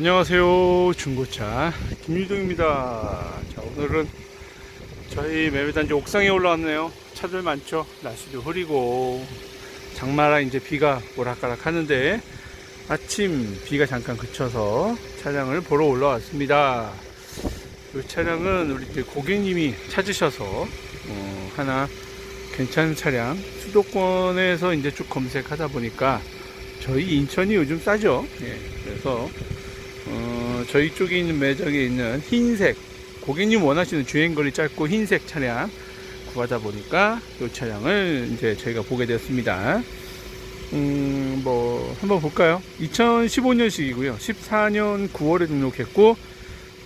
안녕하세요 중고차. 김유동입니다. 자 오늘은 저희 매매단지 옥상에 올라왔네요. 차들 많죠? 날씨도 흐리고. 장마라 이제 비가 오락가락 하는데 아침 비가 잠깐 그쳐서 차량을 보러 올라왔습니다. 이 차량은 우리 그 고객님이 찾으셔서 어, 하나 괜찮은 차량 수도권에서 이제 쭉 검색하다 보니까 저희 인천이 요즘 싸죠? 예, 그래서 어, 저희 쪽에 있는 매장에 있는 흰색 고객님 원하시는 주행거리 짧고 흰색 차량 구하다 보니까 이 차량을 이제 저희가 보게 되었습니다. 음, 뭐 한번 볼까요? 2015년식이고요. 14년 9월에 등록했고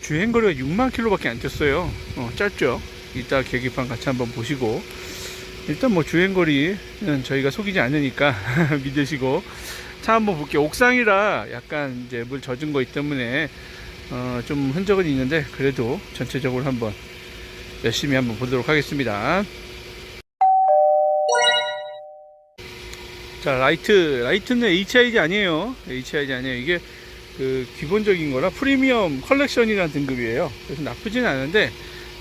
주행거리가 6만 킬로밖에 안 뛰었어요. 어, 짧죠? 이따 계기판 같이 한번 보시고 일단 뭐 주행거리는 저희가 속이지 않으니까 믿으시고 차 한번 볼게요. 옥상이라 약간 이제 물 젖은 거 있기 때문에 어, 좀 흔적은 있는데 그래도 전체적으로 한번 열심히 한번 보도록 하겠습니다. 자 라이트 라이트는 HID 아니에요. HID 아니에요. 이게 그 기본적인 거라 프리미엄 컬렉션이라는 등급이에요. 그래서 나쁘진 않은데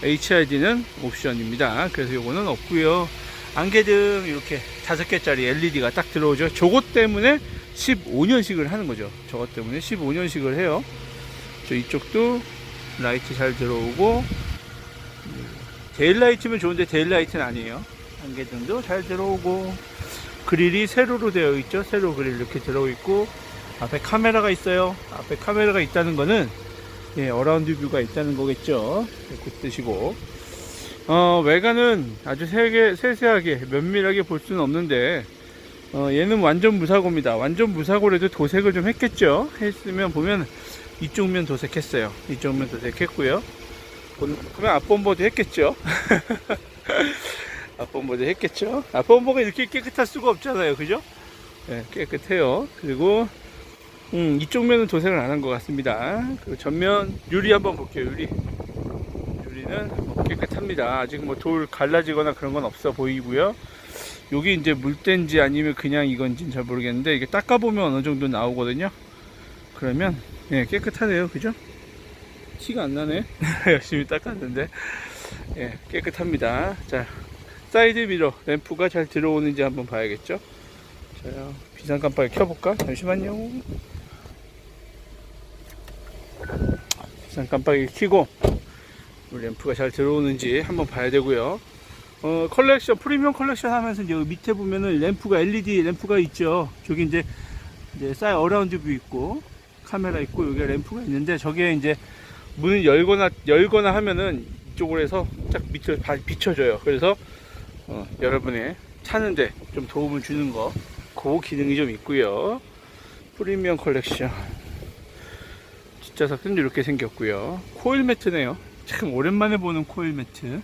HID는 옵션입니다. 그래서 요거는 없고요. 안개등 이렇게 다섯 개짜리 LED가 딱 들어오죠. 저것 때문에 15년식을 하는 거죠. 저것 때문에 15년식을 해요. 저 이쪽도 라이트 잘 들어오고 데일라이트면 좋은데 데일라이트는 아니에요. 안개등도 잘 들어오고 그릴이 세로로 되어 있죠. 세로 그릴 이렇게 들어오 있고 앞에 카메라가 있어요. 앞에 카메라가 있다는 거는 예, 어라운드 뷰가 있다는 거겠죠. 그 뜻이고 어, 외관은 아주 세게, 세세하게 면밀하게 볼 수는 없는데 어, 얘는 완전 무사고입니다. 완전 무사고라도 도색을 좀 했겠죠. 했으면 보면 이쪽 면 도색했어요. 이쪽 면 도색했고요. 본- 그러면 앞범버도 했겠죠. 앞범버도 했겠죠. 앞범버가 이렇게 깨끗할 수가 없잖아요. 그죠? 네, 깨끗해요. 그리고 음, 이쪽 면은 도색을 안 한 것 같습니다. 그리고 전면 유리 한번 볼게요. 유리. 유리는 뭐 깨끗합니다. 아직 뭐 돌 갈라지거나 그런 건 없어 보이고요. 여기 이제 물때인지 아니면 그냥 이건지는 잘 모르겠는데 이게 닦아보면 어느 정도 나오거든요. 그러면 예, 깨끗하네요. 그죠? 티가 안 나네. 열심히 닦았는데 예, 깨끗합니다. 자, 사이드 미러 램프가 잘 들어오는지 한번 봐야겠죠? 자, 비상 깜빡이 켜볼까? 잠시만요. 비상 깜빡이 켜고 램프가 잘 들어오는지 한번 봐야 되고요. 어, 컬렉션, 프리미엄 컬렉션 하면서 이제 밑에 보면은 램프가 LED 램프가 있죠. 저기 이제, 이제 사이 어라운드 뷰 있고, 카메라 있고, 여기 램프가 있는데, 저게 이제 문을 열거나, 열거나 하면은 이쪽으로 해서 딱 바- 비춰줘요. 그래서, 어, 여러분의 타는데 좀 도움을 주는 거, 그 기능이 좀 있고요. 프리미엄 컬렉션. 뒷좌석은 이렇게 생겼고요. 코일 매트네요. 참 오랜만에 보는 코일 매트.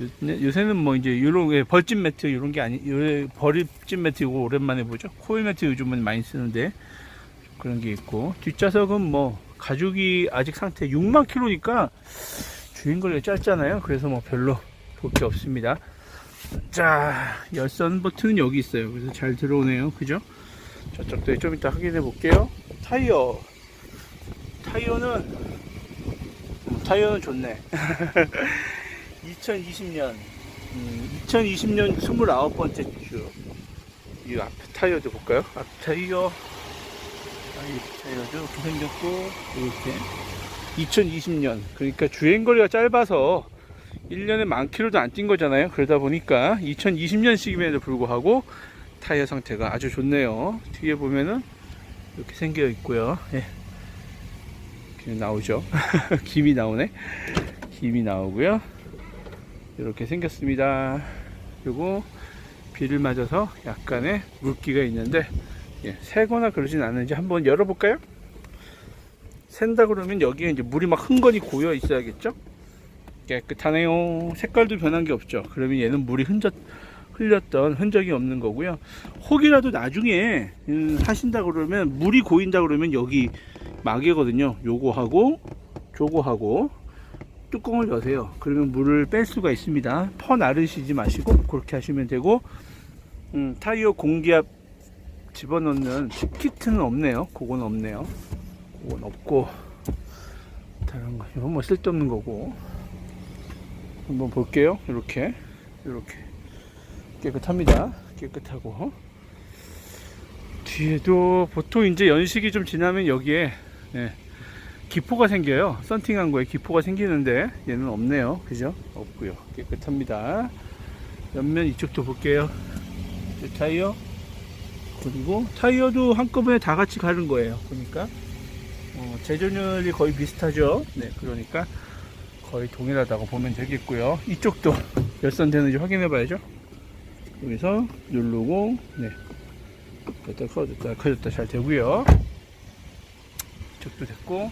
요- 요새는 뭐 이제 요런 예, 벌집 매트 이런 게 아니 요 벌집 매트 이거 오랜만에 보죠. 코일 매트 요즘은 많이 쓰는데 그런 게 있고 뒷좌석은 뭐 가죽이 아직 상태 6만 킬로니까 주행거리가 짧잖아요. 그래서 뭐 별로 볼 게 없습니다. 자 열선 버튼은 여기 있어요. 그래서 잘 들어오네요. 그죠? 저쪽도 좀 이따 확인해 볼게요. 타이어 타이어는 음, 타이어는 좋네. 2020년, 2020년 29번째 주. 이앞 타이어도 볼까요? 앞 타이어. 아, 이 타이어도 이렇게 생겼고, 이렇게. 2020년. 그러니까 주행거리가 짧아서 1년에 만 킬로도 안 뛴 거잖아요. 그러다 보니까 2020년식임에도 불구하고 타이어 상태가 아주 좋네요. 뒤에 보면은 이렇게 생겨 있고요. 예. 나오죠. 김이 나오네. 김이 나오고요. 이렇게 생겼습니다. 그리고 비를 맞아서 약간의 물기가 있는데 예, 새거나 그러진 않은지 한번 열어볼까요? 샌다 그러면 여기에 이제 물이 막 흥건히 고여 있어야겠죠? 깨끗하네요. 색깔도 변한 게 없죠. 그러면 얘는 물이 흔적, 흘렸던 흔적이 없는 거고요. 혹이라도 나중에 음, 하신다 그러면 물이 고인다 그러면 여기 막이거든요. 요거 하고 조거 하고 뚜껑을 여세요. 그러면 물을 뺄 수가 있습니다. 퍼 나르시지 마시고 그렇게 하시면 되고 음, 타이어 공기압 집어넣는 키트는 없네요. 그건 없네요. 이건 없고 다른 거 이건 뭐 쓸데없는 거고 한번 볼게요 이렇게 이렇게 깨끗합니다 깨끗하고 뒤에도 보통 이제 연식이 좀 지나면 여기에 예, 기포가 생겨요. 썬팅한 거에 기포가 생기는데 얘는 없네요. 그죠? 없고요. 깨끗합니다. 옆면 이쪽도 볼게요. 이 타이어 그리고 타이어도 한꺼번에 다 같이 가는 거예요. 보니까. 어, 제조율이 거의 비슷하죠? 네 그러니까 거의 동일하다고 보면 되겠고요. 이쪽도 열선 되는지 확인해 봐야죠. 여기서 누르고 네 됐다 커졌다 커졌다. 잘 되고요. 이쪽도 됐고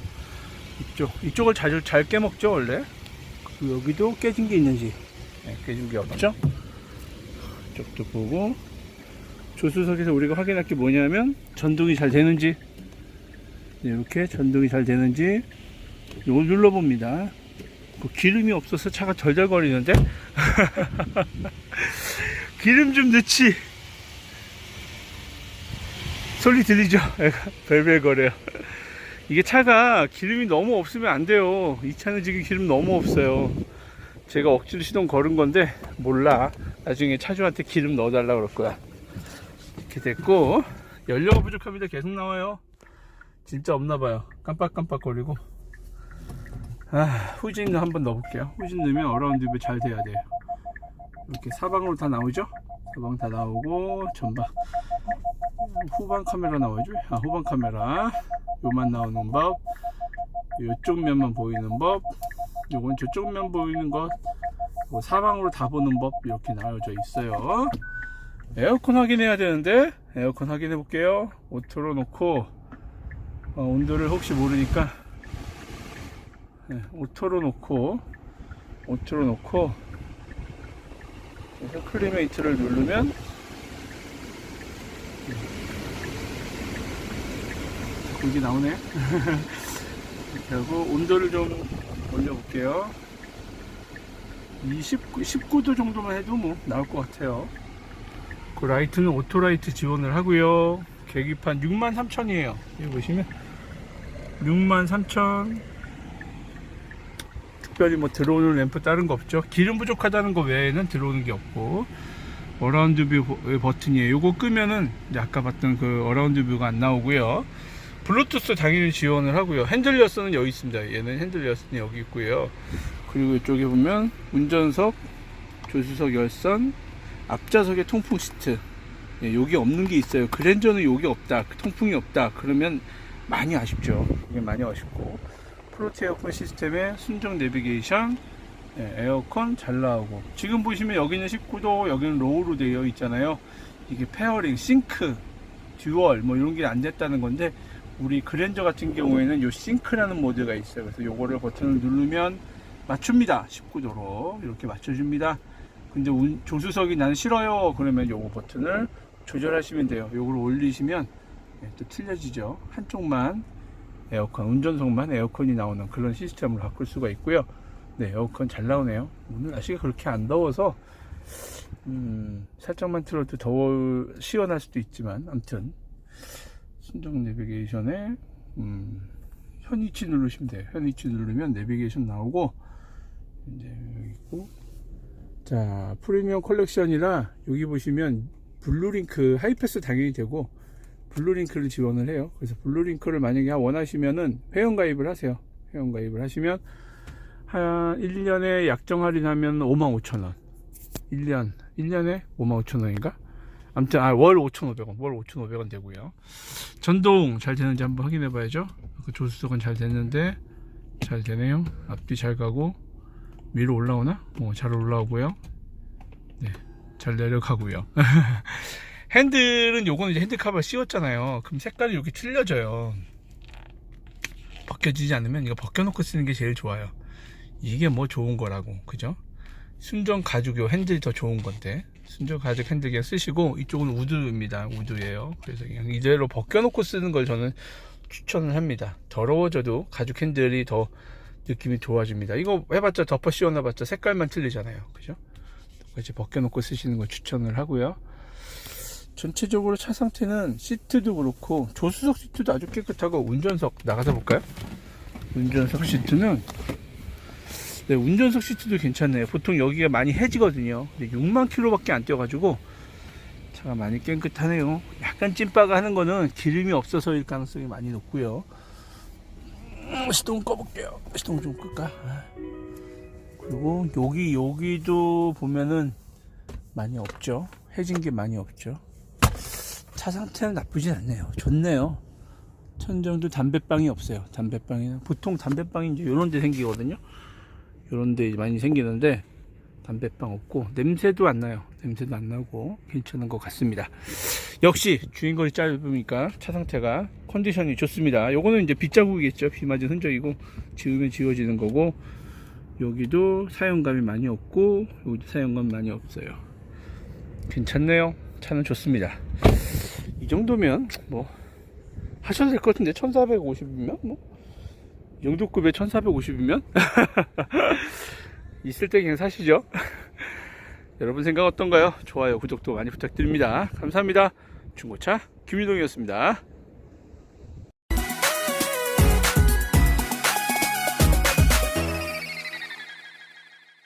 이쪽 이쪽을 자주 잘 깨먹죠 원래? 여기도 깨진 게 있는지. 네, 깨진 게 없죠? 이쪽도 보고. 조수석에서 우리가 확인할 게 뭐냐면 전동이 잘 되는지. 네, 이렇게 전동이 잘 되는지 이걸 눌러봅니다. 그 기름이 없어서 차가 덜덜거리는데? 기름 좀 넣지 소리 들리죠? 애가 벨벨 거려요. 이게 차가 기름이 너무 없으면 안 돼요. 이 차는 지금 기름 너무 없어요. 제가 억지로 시동 걸은 건데 몰라. 나중에 차주한테 기름 넣어달라 그럴 거야. 이렇게 됐고 연료가 부족합니다. 계속 나와요. 진짜 없나 봐요. 깜빡깜빡 거리고. 아 후진 한번 넣어볼게요. 후진 넣으면 어라운드 뷰잘 돼야 돼요 이렇게 사방으로 다 나오죠? 사방 다 나오고 전방. 후방 카메라 나오죠. 아 후방 카메라. 요만 나오는 법. 요쪽 면만 보이는 법. 요건 저쪽 면 보이는 것. 사방으로 다 보는 법. 이렇게 나와져 있어요. 에어컨 확인해야 되는데 에어컨 확인해 볼게요. 오토로 놓고 어, 온도를 혹시 모르니까. 네, 오토로 놓고 오토로 놓고 클리메이트를 누르면 여기 나오네. 이렇게 하고 온도를 좀 올려볼게요. 29, 19도 정도만 해도 뭐 나올 것 같아요. 그 라이트는 오토라이트 지원을 하고요. 계기판 63,000이에요. 여기 보시면 63,000 특별히 뭐 들어오는 램프 다른 거 없죠? 기름 부족하다는 거 외에는 들어오는 게 없고. 어라운드 뷰 버- 버튼이에요. 요거 끄면은 아까 봤던 그 어라운드 뷰가 안 나오고요. 블루투스 당연히 지원을 하고요. 핸들 열선은 여기 있습니다. 얘는 핸들 열선이 여기 있고요. 그리고 이쪽에 보면 운전석 조수석 열선 앞좌석에 통풍 시트. 예, 여기 없는 게 있어요. 그랜저는 여기 없다. 통풍이 없다. 그러면 많이 아쉽죠. 이게 많이 아쉽고 프로트 에어컨 시스템의 순정 내비게이션 예, 에어컨 잘 나오고. 지금 보시면 여기는 19도 여기는 로우로 되어 있잖아요. 이게 페어링 싱크 듀얼 뭐 이런 게 안 됐다는 건데 우리 그랜저 같은 경우에는 요 싱크라는 모드가 있어요. 그래서 요거를 버튼을 누르면 맞춥니다. 19도로 이렇게 맞춰줍니다. 근데 운- 조수석이 나는 싫어요. 그러면 요거 버튼을 조절하시면 돼요. 요걸 올리시면 예, 또 틀려지죠. 한쪽만 에어컨 운전석만 에어컨이 나오는 그런 시스템으로 바꿀 수가 있고요. 네 에어컨 잘 나오네요. 오늘 날씨가 그렇게 안 더워서 음, 살짝만 틀어도 더워 시원할 수도 있지만 아무튼 순정 내비게이션에 음, 현위치 누르시면 돼요. 현위치 누르면 내비게이션 나오고 이제 여기 있고. 자 프리미엄 컬렉션이라 여기 보시면 블루링크 하이패스 당연히 되고 블루링크를 지원을 해요. 그래서 블루링크를 만약에 원하시면은 회원가입을 하세요. 회원가입을 하시면 한 1년에 약정 할인하면 55,000원. 1년 1년에 55,000원인가? 아무튼 아, 월 5,500원. 월 5,500원 되고요. 전동 잘 되는지 한번 확인해 봐야죠. 그 조수석은 잘 됐는데 잘 되네요. 앞뒤 잘 가고 위로 올라오나? 어, 잘 올라오고요. 네, 잘 내려가고요. 핸들은 요거는 이제 핸들카바를 씌웠잖아요. 그럼 색깔이 이렇게 틀려져요. 벗겨지지 않으면 이거 벗겨놓고 쓰는 게 제일 좋아요. 이게 뭐 좋은 거라고, 그죠? 순정 가죽 요 핸들이 더 좋은 건데 순정 가죽 핸들 그냥 쓰시고 이쪽은 우드입니다. 우드예요. 그래서 그냥 이대로 벗겨놓고 쓰는 걸 저는 추천을 합니다. 더러워져도 가죽 핸들이 더 느낌이 좋아집니다. 이거 해봤자 덮어 씌워놔봤자 색깔만 틀리잖아요. 그죠? 같이 벗겨놓고 쓰시는 걸 추천을 하고요. 전체적으로 차 상태는 시트도 그렇고 조수석 시트도 아주 깨끗하고 운전석 나가서 볼까요? 운전석 시트는 네, 운전석 시트도 괜찮네요. 보통 여기가 많이 해지거든요. 근데 6만 킬로밖에 안 뛰어가지고 차가 많이 깨끗하네요. 약간 찐빠가 하는 거는 기름이 없어서일 가능성이 많이 높고요. 음, 시동 꺼볼게요. 시동 좀 끌까? 그리고 여기 여기도 보면은 많이 없죠. 해진 게 많이 없죠. 차 상태는 나쁘진 않네요. 좋네요. 천정도 담배방이 없어요. 담배방이는 보통 담배방이 이제 요런 데 생기거든요. 요런 데 많이 생기는데 담배방 없고 냄새도 안 나요. 냄새도 안 나고 괜찮은 것 같습니다. 역시 주행거리 짧으니까 차 상태가 컨디션이 좋습니다. 요거는 이제 빗자국이겠죠. 비 맞은 흔적이고 지우면 지워지는 거고 여기도 사용감이 많이 없고 여기도 사용감 많이 없어요. 괜찮네요. 차는 좋습니다. 이 정도면 뭐 하셔도 될 것 같은데 1450이면 뭐이 정도급의 1450이면 있을 때 그냥 사시죠. 여러분 생각 어떤가요? 좋아요, 구독도 많이 부탁드립니다. 감사합니다. 중고차 김유동이었습니다.